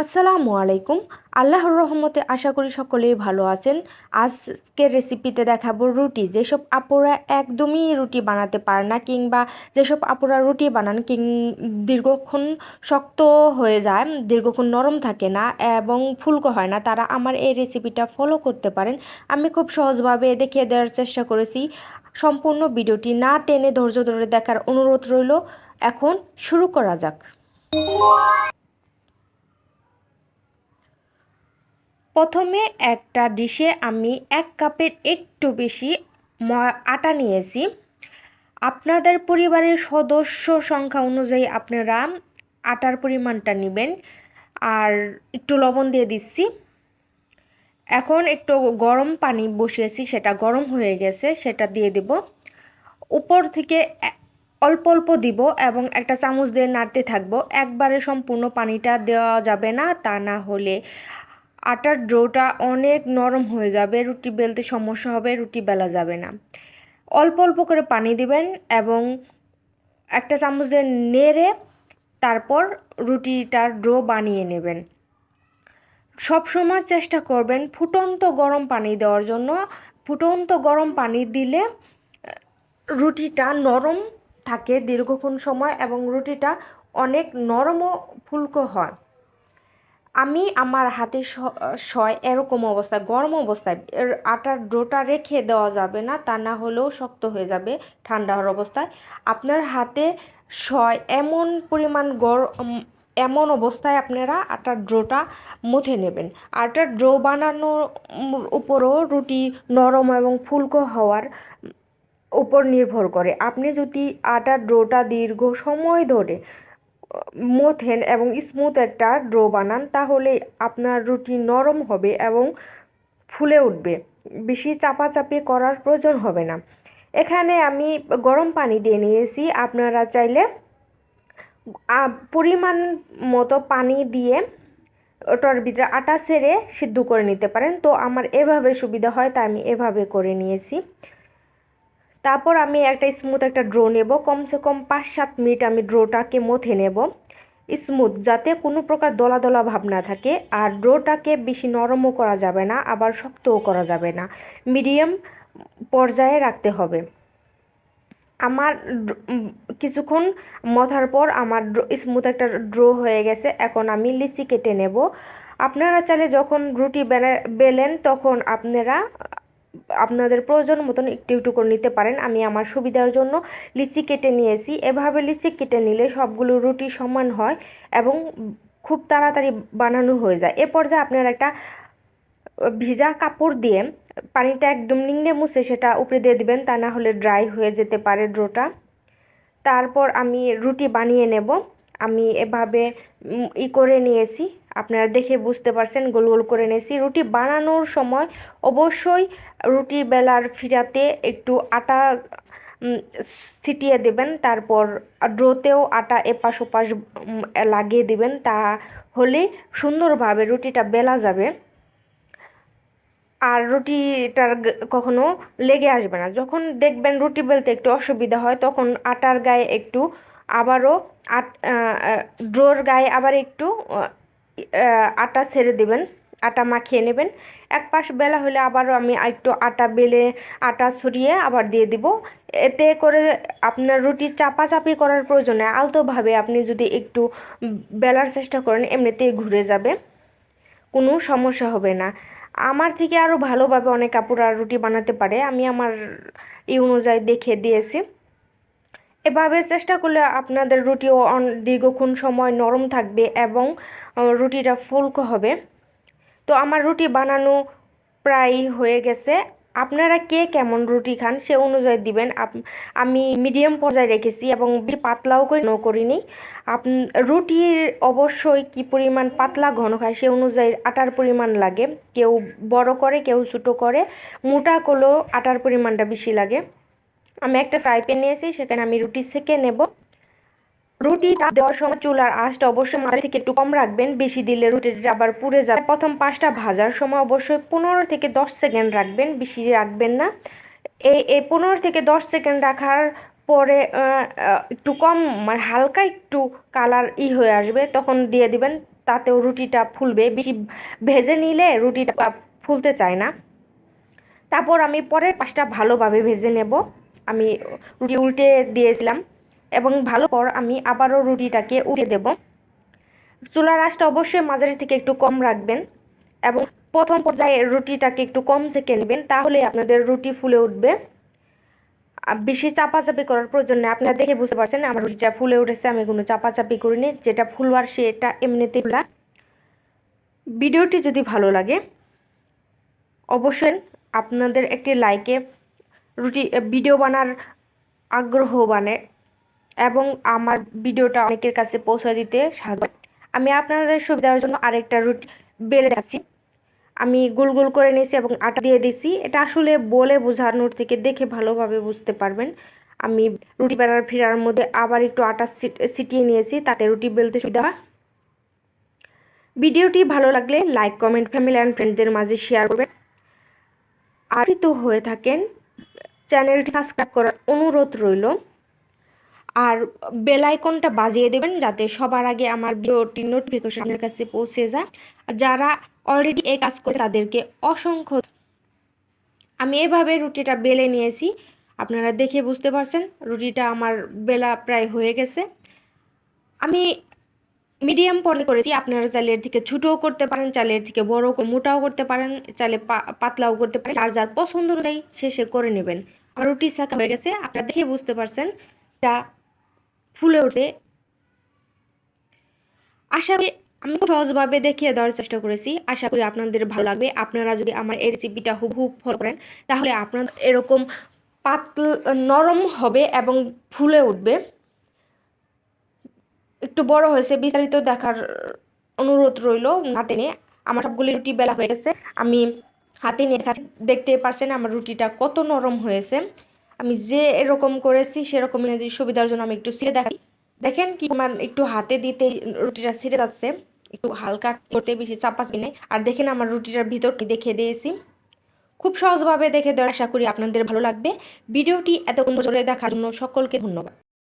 আসসালামু আলাইকুম। আল্লাহর রহমতে আশা করি সকলেই ভালো আছেন। আজকের রেসিপিতে দেখাবো রুটি। যেসব আপুরা একদমই রুটি বানাতে পারে না কিংবা যেসব আপুরা রুটি বানান কিং দীর্ঘক্ষণ শক্ত হয়ে যায়, দীর্ঘক্ষণ নরম থাকে না এবং ফুলকো হয় না, তারা আমার এই রেসিপিটা ফলো করতে পারেন। আমি খুব সহজভাবে দেখিয়ে দেওয়ার চেষ্টা করেছি। সম্পূর্ণ ভিডিওটি না টেনে ধৈর্য ধরে দেখার অনুরোধ রইল। এখন শুরু করা যাক। প্রথমে একটা ডিশে আমি এক কাপের একটু বেশি আটা নিয়েছি। আপনাদের পরিবারের সদস্য সংখ্যা অনুযায়ী আপনারা আটার পরিমাণটা নেবেন। আর একটু লবণ দিয়ে দিচ্ছি। এখন একটু গরম পানি বসিয়েছি, সেটা গরম হয়ে গেছে, সেটা দিয়ে দেব। উপর থেকে অল্প অল্প দিব এবং একটা চামচ দিয়ে নাড়তে থাকব। একবারে সম্পূর্ণ পানিটা দেওয়া যাবে না, তা না হলে আটার ডোটা অনেক নরম হয়ে যাবে, রুটি বেলতে সমস্যা হবে, রুটি বেলা যাবে না। অল্প অল্প করে পানি দিবেন এবং একটা চামচ দিয়ে নেড়ে তারপর রুটিটার ডো বানিয়ে নেবেন। সব সময় চেষ্টা করবেন ফুটন্ত গরম পানি দেওয়ার জন্য। ফুটন্ত গরম পানি দিলে, রুটিটা নরম থাকে দীর্ঘক্ষণ সময় এবং রুটিটা অনেক নরমও ফুলকো হয়। আমি আমার হাতে শয় এরকম অবস্থায় গরম অবস্থায়, এর আটার ডোটা রেখে দেওয়া যাবে না, তা না হলেও শক্ত হয়ে যাবে ঠান্ডা হওয়ার অবস্থায়। আপনার হাতে শয় এমন পরিমাণ গরম এমন অবস্থায় আপনারা আটার ড্রোটা মুথে নেবেন। আটার ড্রো বানানোর উপরও রুটি নরম এবং ফুলকো হওয়ার উপর নির্ভর করে। আপনি যদি আটার ড্রোটা দীর্ঘ সময় ধরে মথেন এবং স্মুথ একটা ড্রো বানান, তাহলে আপনার রুটি নরম হবে এবং ফুলে উঠবে। বেশি চাপাচাপি করার প্রয়োজন হবে না। এখানে আমি গরম পানি দিয়ে নিয়েছি। আপনারা চাইলে পরিমাণ মতো পানি দিয়ে ওটার ভিতরে আটা সেরে সিদ্ধ করে নিতে পারেন। তো আমার এভাবে সুবিধা হয়, তাই আমি এভাবে করে নিয়েছি। তারপর আমি একটা স্মুথ একটা ড্রো নেব। কমসে কম পাঁচ সাত মিনিট আমি ড্রোটাকে মথে নেব। স্মুথ যাতে কোনো প্রকার দলা দলা ভাব না থাকে। আর ড্রোটাকে বেশি নরমও করা যাবে না, আবার শক্তও করা যাবে না। মিডিয়াম পর্যায়ে রাখতে হবে। আমার কিছুক্ষণ মথার পর আমার স্মুথ একটা ড্রো হয়ে গেছে। এখন আমি লিচি কেটে নেব। আপনারা চাইলে যখন রুটি বেলেন, তখন আপনারা আপনাদের প্রয়োজন মতন একটু একটু করে নিতে পারেন। আমি আমার সুবিধার জন্য লিচি কেটে নিয়েছি। এভাবে লিচি কেটে নিলে সবগুলো রুটি সমান হয় এবং খুব তাড়াতাড়ি বানানো হয়ে যায়। এ পর্যায়ে আপনার একটা ভিজা কাপড় দিয়ে পানিটা একদম নিংড়ে মুছে সেটা উপরে দিয়ে দিবেন, তা না হলে ড্রাই হয়ে যেতে পারে ড্রোটা। তারপর আমি রুটি বানিয়ে নেব। আমি এভাবে ই করে নিয়েছি। আপনারা দেখে বুঝতে পারছেন, গোল গোল করে নিয়েছি। রুটি বানানোর সময় অবশ্যই রুটি বেলার ফিরাতে একটু আটা ছিটিয়ে দেবেন, তারপর ড্রোতেও আটা এপাশ ওপাশ লাগিয়ে দিবেন, তাহলে সুন্দরভাবে রুটিটা বেলা যাবে। আর রুটিটার কখনো লেগে আসবে না। যখন দেখবেন রুটি বেলতে একটু অসুবিধা হয়, তখন আটার গায়ে একটু আবারও আট ড্রোর গায়ে আবার একটু আটা ছেড়ে দেবেন, আটা মাখিয়ে নেবেন। এক পাশ বেলা হলে আবারও আমি একটু আটা বেলে আটা ছড়িয়ে আবার দিয়ে দিব। এতে করে আপনার রুটি চাপাচাপি করার প্রয়োজনে আলতোভাবে আপনি যদি একটু বেলার চেষ্টা করেন, এমনিতেই ঘুরে যাবে। কোনো সমস্যা হবে না। আমার থেকে আরও ভালোভাবে অনেক কাপড় আর রুটি বানাতে পারে। আমি আমার এই অনুযায়ী দেখে দিয়েছি। এভাবে চেষ্টা করলে আপনাদের রুটিও দীর্ঘক্ষণ সময় নরম থাকবে এবং রুটিটা ফুলকো হবে। তো আমার রুটি বানানো প্রায় হয়ে গেছে। আপনারা কে কেমন রুটি খান সে অনুযায়ী দিবেন। আমি মিডিয়াম পর্যায়ে রেখেছি এবং পাতলাও করে, ন করিনি। আপ রুটির অবশ্যই কি পরিমাণ পাতলা ঘন খায় সে অনুযায়ী আটার পরিমাণ লাগে। কেউ বড় করে, কেউ ছোটো করে। মোটা করলেও আটার পরিমাণটা বেশি লাগে। আমি একটা ফ্রাই প্যান নিয়েছি, সেখানে আমি রুটি সেকে নেব। রুটি দেওয়ার সময় চুলার আঁচটা অবশ্যই মাঝে থেকে একটু কম রাখবেন, বেশি দিলে রুটিটা আবার পুড়ে যাবে। প্রথম পাঁচটা ভাজার সময় অবশ্যই পনেরো থেকে দশ সেকেন্ড রাখবেন, বেশি রাখবেন না। এই এই পনেরো থেকে দশ সেকেন্ড রাখার পরে একটু কম মানে হালকা একটু কালার ই হয়ে আসবে, তখন দিয়ে দিবেন, তাতেও রুটিটা ফুলবে। বেশি ভেজে নিলে রুটিটা ফুলতে চায় না। তারপর আমি পরের পাশটা ভালোভাবে ভেজে নেব। আমি রুটি উল্টে দিয়েছিলাম এবং ভালো পর আমি আবারও রুটিটাকে উল্টে দেব। চুলার আঁচটা অবশ্যই মাঝারি থেকে একটু কম রাখবেন এবং প্রথম পর্যায়ে রুটিটাকে একটু কম সেকে নেবেন তাহলে আপনাদের রুটি ফুলে উঠবে। বেশি চাপাচাপি করার প্রয়োজন নেই। আপনারা দেখে বুঝতে পারছেন, আমার রুটিটা ফুলে উঠেছে, আমি কোনো চাপাচাপি করিনি। যেটা ফুলবার সেটা এমনিতেই ফুলা। ভিডিওটি যদি ভালো লাগে, অবশ্যই আপনাদের একটি লাইকে রুটি ভিডিও বানার আগ্রহ বানে এবং আমার ভিডিওটা অনেকের কাছে পৌঁছে দিতে সাহায্য আমি আপনাদের সুবিধার জন্য আরেকটা রুটি বেলে রাখছি আমি গোল গোল করে নিয়েছি এবং আটা দিয়ে দিয়েছি। এটা আসলে বলে বোঝানোর থেকে দেখে ভালোভাবে বুঝতে পারবেন। আমি রুটি বেলার ফিরার মধ্যে আবার একটু আটা ছিটিয়ে নিয়েছি, তাতে রুটি বেলতে সুবিধা ভিডিওটি ভালো লাগলে লাইক, কমেন্ট, ফ্যামিলি অ্যান্ড ফ্রেন্ডদের মাঝে শেয়ার করবেন। আর তো হয়ে থাকেন চ্যানেলটি সাবস্ক্রাইব করার অনুরোধ রইল। আর বেল আইকনটা বাজিয়ে দেবেন যাতে সবার আগে আমার ভিডিওটি নোটিফিকেশন আপনার কাছে পৌঁছে যায়। যারা অলরেডি এই কাজ করে তাদেরকে অসংখ্য আমি এভাবে রুটিটা বেলে নিয়েছি। আপনারা দেখে বুঝতে পারছেন, রুটিটা আমার বেলা প্রায় হয়ে গেছে। আমি মিডিয়াম পর্দে করেছি, আপনারা চাইলে এর থেকে ছোটও করতে পারেন, চাইলে এর থেকে বড় মোটাও করতে পারেন, চাইলে পা- পাতলাও করতে পারেন। যার যার পছন্দ অনুযায়ী সে করে নেবেন। আমার রুটি শাখা হয়ে গেছে, আপনারা দেখে বুঝতে পারছেন, এটা ফুলে উঠছে। আশা করি আমি খুব সহজভাবে দেখিয়ে দেওয়ার চেষ্টা করেছি, আশা করি আপনাদের ভালো লাগবে। আপনারা যদি আমার এই রেসিপিটা হুবহুব ফলো করেন, তাহলে আপনার এরকম পাতল, নরম হবে এবং ফুলে উঠবে। একটু বড় হয়েছে, বিস্তারিত দেখার অনুরোধ রইল না টেনে। আমার সবগুলি রুটি বেলা হয়ে গেছে, আমি হাতে নিয়ে খাচ্ছি। দেখতে পারছেন আমার রুটিটা কত নরম হয়েছে। আমি যে এরকম করেছি সেরকম সুবিধার জন্য আমি একটু ছিঁড়ে দেখাচ্ছি। দেখেন কি আমার একটু হাতে দিতে রুটিটা ছিঁড়ে যাচ্ছে। একটু হালকা করতে বেশি চাপা কিনে আর দেখেন আমার রুটিটার ভিতরটি দেখে দিয়েছি। খুব সহজভাবে দেখে দেওয়ার আশা করি আপনাদের ভালো লাগবে। ভিডিওটি এতক্ষণ ধরে দেখার জন্য সকলকে ধন্যবাদ।